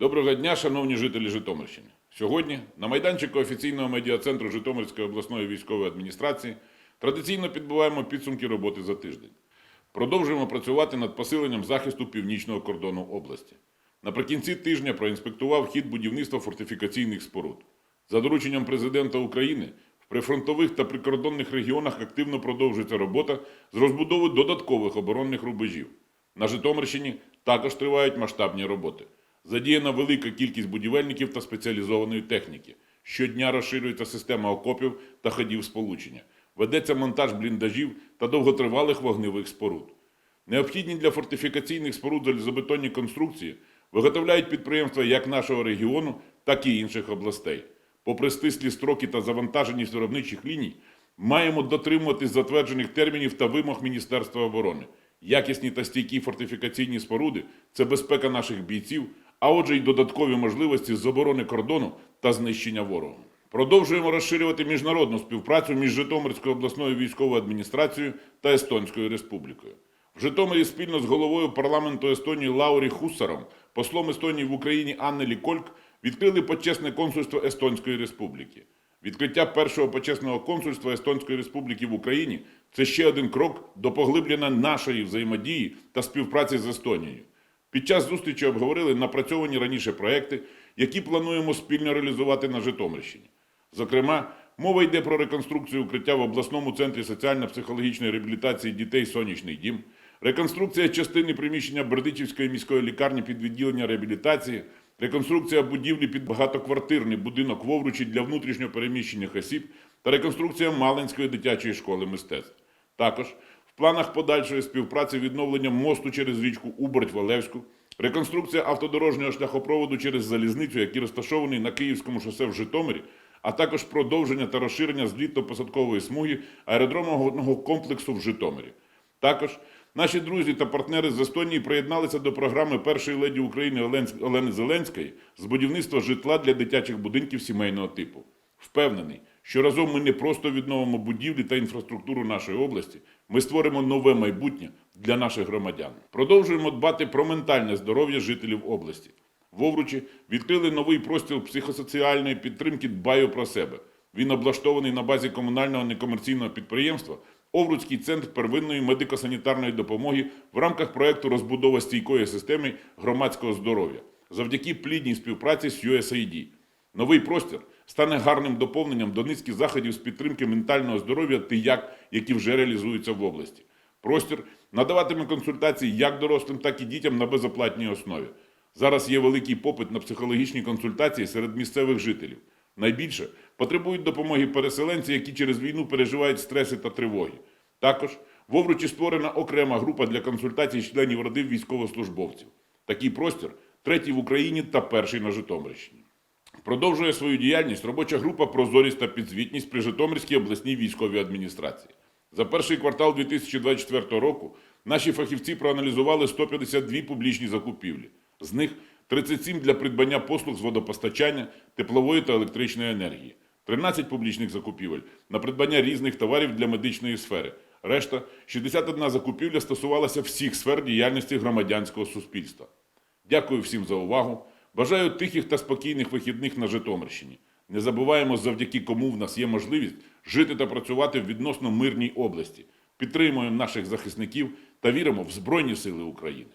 Доброго дня, шановні жителі Житомирщини. Сьогодні на майданчику офіційного медіа-центру Житомирської обласної військової адміністрації традиційно підбиваємо підсумки роботи за тиждень. Продовжуємо працювати над посиленням захисту північного кордону області. Наприкінці тижня проінспектував хід будівництва фортифікаційних споруд. За дорученням президента України в прифронтових та прикордонних регіонах активно продовжується робота з розбудови додаткових оборонних рубежів. На Житомирщині також тривають масштабні роботи. Задіяна велика кількість будівельників та спеціалізованої техніки. Щодня розширюється система окопів та ходів сполучення. Ведеться монтаж бліндажів та довготривалих вогневих споруд. Необхідні для фортифікаційних споруд залізобетонні конструкції виготовляють підприємства як нашого регіону, так і інших областей. Попри стислі строки та завантаженість виробничих ліній, маємо дотримуватись затверджених термінів та вимог Міністерства оборони. Якісні та стійкі фортифікаційні споруди це безпека наших бійців, а отже, й додаткові можливості з оборони кордону та знищення ворога. Продовжуємо розширювати міжнародну співпрацю між Житомирською обласною військовою адміністрацією та Естонською Республікою. В Житомирі спільно з головою парламенту Естонії Лаурі Хуссаром, послом Естонії в Україні Аннелі Кольк відкрили почесне консульство Естонської Республіки. Відкриття першого почесного консульства Естонської Республіки в Україні це ще один крок до поглиблення нашої взаємодії та співпраці з Естонією. Під час зустрічі обговорили напрацьовані раніше проекти, які плануємо спільно реалізувати на Житомирщині. Зокрема, мова йде про реконструкцію укриття в обласному центрі соціально-психологічної реабілітації дітей Сонячний дім, реконструкція частини приміщення Бердичівської міської лікарні під відділення реабілітації, реконструкція будівлі під багатоквартирний будинок Вовручі для внутрішньо переміщених осіб та реконструкція Малинської дитячої школи мистецтв. Також в планах подальшої співпраці відновлення мосту через річку Уборть-Валевську, реконструкція автодорожнього шляхопроводу через залізницю, який розташований на Київському шосе в Житомирі, а також продовження та розширення злітно-посадкової смуги аеродромного комплексу в Житомирі. Також наші друзі та партнери з Естонії приєдналися до програми першої леді України Олени Зеленської з будівництва житла для дитячих будинків сімейного типу. Впевнений, що разом ми не просто відновимо будівлі та інфраструктуру нашої області, ми створимо нове майбутнє для наших громадян. Продовжуємо дбати про ментальне здоров'я жителів області. В Овручі відкрили новий простір психосоціальної підтримки Дбаю про себе. Він облаштований на базі комунального некомерційного підприємства Овруцький центр первинної медико-санітарної допомоги в рамках проекту розбудова стійкої системи громадського здоров'я завдяки плідній співпраці з USAID. Новий простір стане гарним доповненням до низки заходів з підтримки ментального здоров'я ТИЯК, які вже реалізуються в області. Простір надаватиме консультації як дорослим, так і дітям на безоплатній основі. Зараз є великий попит на психологічні консультації серед місцевих жителів. Найбільше потребують допомоги переселенці, які через війну переживають стреси та тривоги. Також в Овручі створена окрема група для консультацій членів родин військовослужбовців. Такий простір третій в Україні та перший на Житомирщині. Продовжує свою діяльність робоча група Прозорість та підзвітність при Житомирській обласній військовій адміністрації. За перший квартал 2024 року наші фахівці проаналізували 152 публічні закупівлі. З них 37 для придбання послуг з водопостачання, теплової та електричної енергії, 13 публічних закупівель на придбання різних товарів для медичної сфери. Решта 61 закупівля стосувалася всіх сфер діяльності громадянського суспільства. Дякую всім за увагу. Бажаю тихих та спокійних вихідних на Житомирщині. Не забуваємо, завдяки кому в нас є можливість жити та працювати в відносно мирній області. Підтримуємо наших захисників та віримо в Збройні Сили України.